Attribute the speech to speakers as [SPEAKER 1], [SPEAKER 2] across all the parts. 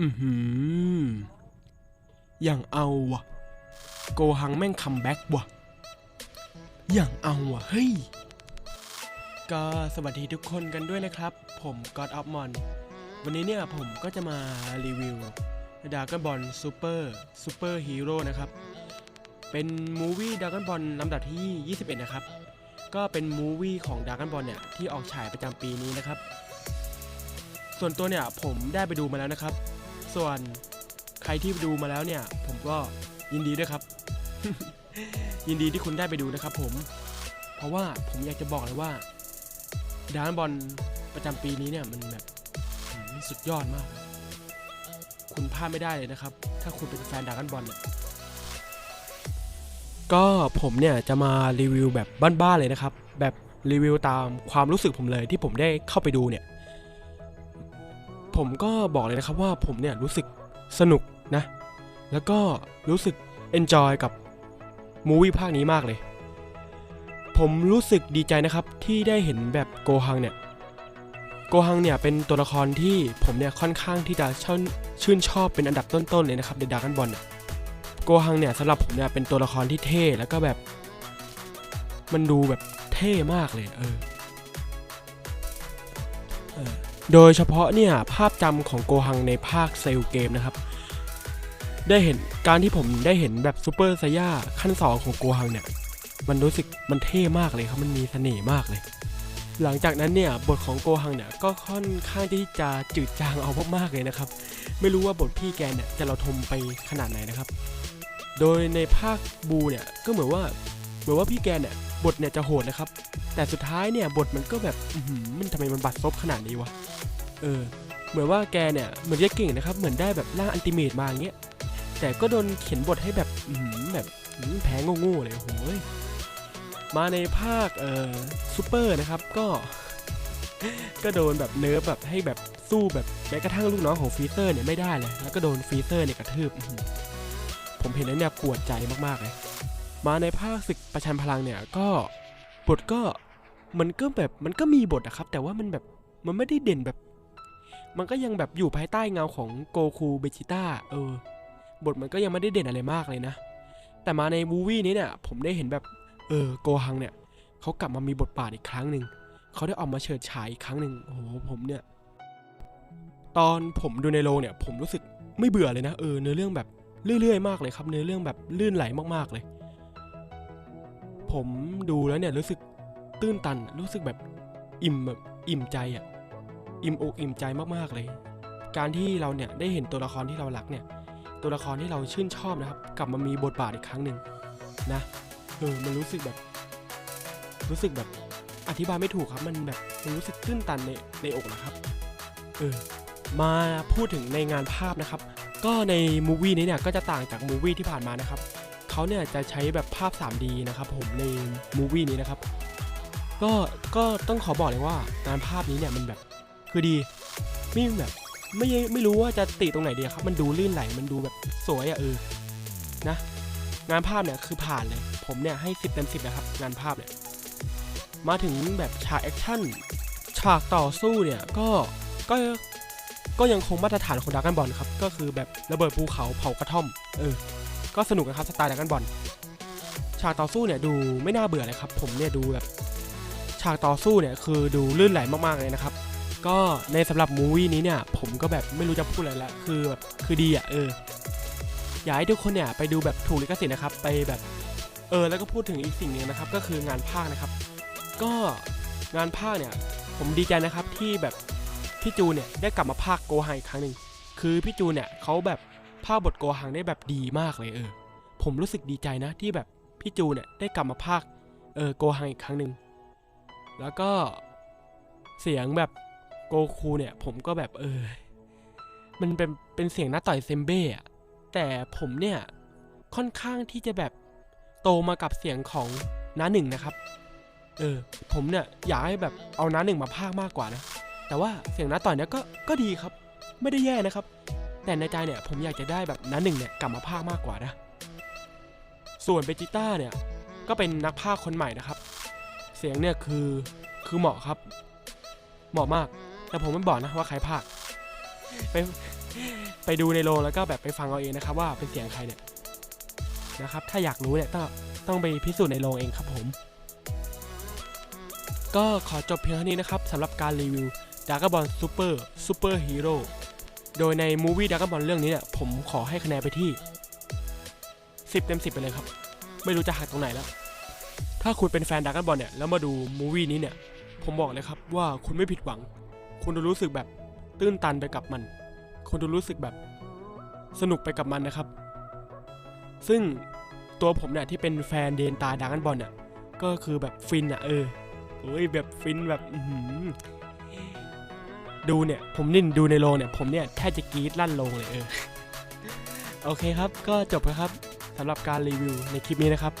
[SPEAKER 1] อือหือ อย่างเอาวะโกหังแม่งคัมแบ็กวะอย่างเอาวะเฮ้ย ก็สวัสดีทุกคนกันด้วยนะครับ ผม God of Mon วันนี้เนี่ยผมก็จะมารีวิวด r a g o n Ball Super Super Hero นะครับ เป็นมูวี่ด r a g o n Ball ลำดับที่ 21 นะครับ ก็เป็นมูวี่ของด r a g o n Ball เนี่ย ที่ออกฉายประจำปีนี้นะครับ ส่วนตัวเนี่ยผมได้ไปดูมาแล้วนะครับ ส่วนใครที่ดูมาแล้วเนี่ย ผมก็ยินดีด้วยครับ ยินดีที่คุณได้ไปดูนะครับ ผม เพราะว่าผมอยากจะบอกเลยว่าดานบอลประจำปีนี้เนี่ยมันแบบสุดยอดมาก คุณพลาดไม่ได้เลยนะครับ ถ้าคุณเป็นแฟนดราก้อนบอลเนี่ยก็ผมเนี่ยจะมารีวิวแบบบ้านๆเลยนะครับ แบบรีวิวตามความรู้สึกผมเลยที่ผมได้เข้าไปดูเนี่ย ผมก็บอกเลยนะครับว่าผมเนี่ยรู้สึกสนุกนะ แล้วก็รู้สึก enjoy กับมูวี่ภาคนี้มากเลย ผมรู้สึกดีใจนะครับที่ได้เห็นแบบโกฮังเนี่ยโกฮังเนี่ยเป็นตัวละครที่ผมเนี่ยค่อนข้างที่จะชื่นชื่นชอบเป็นอันดับต้นๆเลยนะครับในดากันบอลเนี่ยโกฮังเนี่ยสำหรับผมเนี่ยเป็นตัวละครที่เท่แล้วก็แบบ มันดูแบบเท่มากเลยเออเออ โดยเฉพาะเนี่ยภาพจำของโกฮังในภาคเซลเกมนะครับ ได้เห็นการที่ผมได้เห็นแบบซูเปอร์ไซย่าขั้นสองของโกฮังเนี่ย มันรู้สึกมันเท่มากเลยครับ มันมีเสน่ห์มากเลย หลังจากนั้นเนี่ยบทของโกฮังเนี่ยก็ค่อนข้างที่จะจืดจางเอามากๆเลยนะครับ ไม่รู้ว่าบทพี่แกเนี่ยจะเราทมไปขนาดไหนนะครับ โดยในภาคบูเนี่ยก็เหมือนว่าเหมือนว่าพี่แกเนี่ย บทเนี่ยจะโหดนะครับ แต่สุดท้ายเนี่ยบทมันก็แบบมันทำไมมันบัดซบขนาดนี้วะ เออ เหมือนว่าแกเนี่ยเหมือนจะเก่งนะครับ เหมือนได้แบบร่างอันติเมตมาอย่างเงี้ย แต่ก็โดนเขียนบทให้แบบแบบแพ้โง่ๆเลยโอ้ยมาในภาคเอ่อซูเปอร์นะครับก็ ก็โดนแบบเนิร์ฟแบบให้แบบสู้แบบแม้กระทั่งลูกน้องของฟรีเซอร์เนี่ยไม่ได้เลย แล้วก็โดนฟรีเซอร์เนี่ยกระทืบ ผมเห็นแล้วเนี่ยปวดใจมากๆเลย มาในภาคศึกประชันพลังเนี่ยก็บทก็มันก็แบบมันก็มีบทอะครับ แต่ว่ามันแบบมันไม่ได้เด่นแบบ มันก็ยังแบบอยู่ภายใต้เงาของโกคูเบจิต้าเออ บทมันก็ยังไม่ได้เด่นอะไรมากเลยนะ แต่มาในมูวี่นี้เนี่ย ผมได้เห็นแบบเออโกฮังเนี่ยเขากลับมามีบทบาทอีกครั้งหนึ่งเขาได้ออกมาเฉิดฉายอีกครั้งหนึ่งโอ้โหผมเนี่ย ตอนผมดูในโรงเนี่ย ผมรู้สึกไม่เบื่อเลยนะเออเนื้อเรื่องแบบเรื่อยๆมากเลยครับ เนื้อเรื่องแบบลื่นไหลมากๆเลย ผมดูแล้วเนี่ยรู้สึกตื้นตัน รู้สึกแบบอิ่มแบบอิ่มใจอะอิ่มอกอิ่มใจมากๆเลย การที่เราเนี่ยได้เห็นตัวละครที่เรารักเนี่ย ตัวละครที่เราชื่นชอบนะครับ กลับมามีบทบาทอีกครั้งหนึ่งนะ เออ มันรู้สึกแบบ รู้สึกแบบอธิบายไม่ถูกครับ มันแบบมันรู้สึกตื้นตันในในอกนะครับ เออ มาพูดถึงในงานภาพนะครับ ก็ในมูวี่นี้เนี่ยก็จะต่างจากมูวี่ที่ผ่านมานะครับ เขาเนี่ยจะใช้แบบภาพ 3D นะครับผมในมูวี่นี้นะครับก็ก็ต้องขอบอกเลยว่างานภาพนี้เนี่ยมันแบบคือดีไม่แบบไม่ไม่รู้ว่าจะติตรงไหนดีครับ มันดูลื่นไหลมันดูแบบสวยอะเออนะ งานภาพเนี่ยคือผ่านเลย ผมเนี่ยให้สิบเต็มสิบนะครับ งานภาพเนี่ยมาถึงแบบฉากแอคชั่นฉากต่อสู้เนี่ยก็ก็ก็ยังคงมาตรฐานของดรากันบอลครับ ก็คือแบบระเบิดภูเขาเผากระท่อม เออ ก็สนุกนะครับสไตล์ดรากันบอลฉากต่อสู้เนี่ยดูไม่น่าเบื่อเลยครับ ผมเนี่ยดูแบบฉากต่อสู้เนี่ยคือดูลื่นไหลมากๆเลยนะครับ ก็ในสำหรับมูวี่นี้เนี่ยผมก็แบบไม่รู้จะพูดอะไรละคือแบบคือดีอะเอออยากให้ทุกคนเนี่ยไปดูแบบถูกลิขสิทธิ์นะครับ ไปแบบเออแล้วก็พูดถึงอีกสิ่งหนึ่งนะครับ ก็คืองานภาคนะครับ ก็งานภาคเนี่ย ผมดีใจนะครับที่แบบพี่จูเนี่ยได้กลับมาภาคโกฮังอีกครั้งหนึ่งคือพี่จูเนี่ยเขาแบบ ภาคบทโกฮังได้แบบดีมากเลยเออ ผมรู้สึกดีใจนะที่แบบพี่จูเนี่ยได้กลับมาภาคเออโกฮังอีกครั้งหนึ่งแล้วก็เสียงแบบโกคูเนี่ย ผมก็แบบเออ มันเป็นเป็นเสียงหน้าต่อยเซมเบ้อะแต่ผมเนี่ยค่อนข้างที่จะแบบโตมากับเสียงของน้าหนึ่งนะครับ เออ ผมเนี่ยอยากให้แบบเอาน้าหนึ่งมาพากมากกว่านะ แต่ว่าเสียงน้าต่อยเนี่ยก็ก็ดีครับ ไม่ได้แย่นะครับ แต่ในใจเนี่ยผมอยากจะได้แบบน้าหนึ่งเนี่ยกลับมาพากย์มากกว่านะ ส่วนเบจิต้าเนี่ยก็เป็นนักพากย์คนใหม่นะครับ เสียงเนี่ยคือคือเหมาะครับ เหมาะมาก แต่ผมไม่บอกนะว่าใครพากย์ไปไปดูในโรงแล้วก็แบบไปฟังเอาเองนะครับว่าเป็นเสียงใครเนี่ยนะครับ ถ้าอยากรู้เนี่ยต้องต้องไปพิสูจน์ในโรงเองครับผม ก็ขอจบเพียงเท่านี้นะครับสำหรับการรีวิว d r a g o n Ball Super Super Hero โโดยในมูวี่ d r a g o n Ball เรื่องนี้เนี่ยผมขอให้คะแนนไปที่ 10 เต็ม 10 ไปเลยครับ ไม่รู้จะหักตรงไหนแล้ว ถ้าคุณเป็นแฟน d r a g o n Ball เนี่ยแล้วมาดูมูวี่นี้เนี่ยผมบอกเลยครับว่าคุณไม่ผิดหวัง คุณจะรู้สึกแบบตื้นตันไปกับมัน คุณจะรู้สึกแบบสนุกไปกับมันนะครับ ซึ่งตัวผมเนี่ยที่เป็นแฟนเดนตาดากันบอลเนี่ยก็คือแบบฟินอะเออเอ้ยแบบฟินแบบ ดูเนี่ย ผมนิ่นดูในโรงเนี่ย ผมเนี่ยแทบจะกรี๊ดลั่นโรงเลยเออ โอเคครับ ก็จบแล้วครับสำหรับการรีวิวในคลิปนี้นะครับ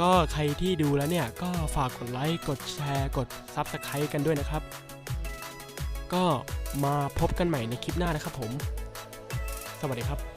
[SPEAKER 1] ก็ใครที่ดูแล้วเนี่ย ก็ฝากกดไลค์ กดแชร์ กด Subscribe กันด้วยนะครับ ก็มาพบกันใหม่ในคลิปหน้านะครับผม สวัสดีครับ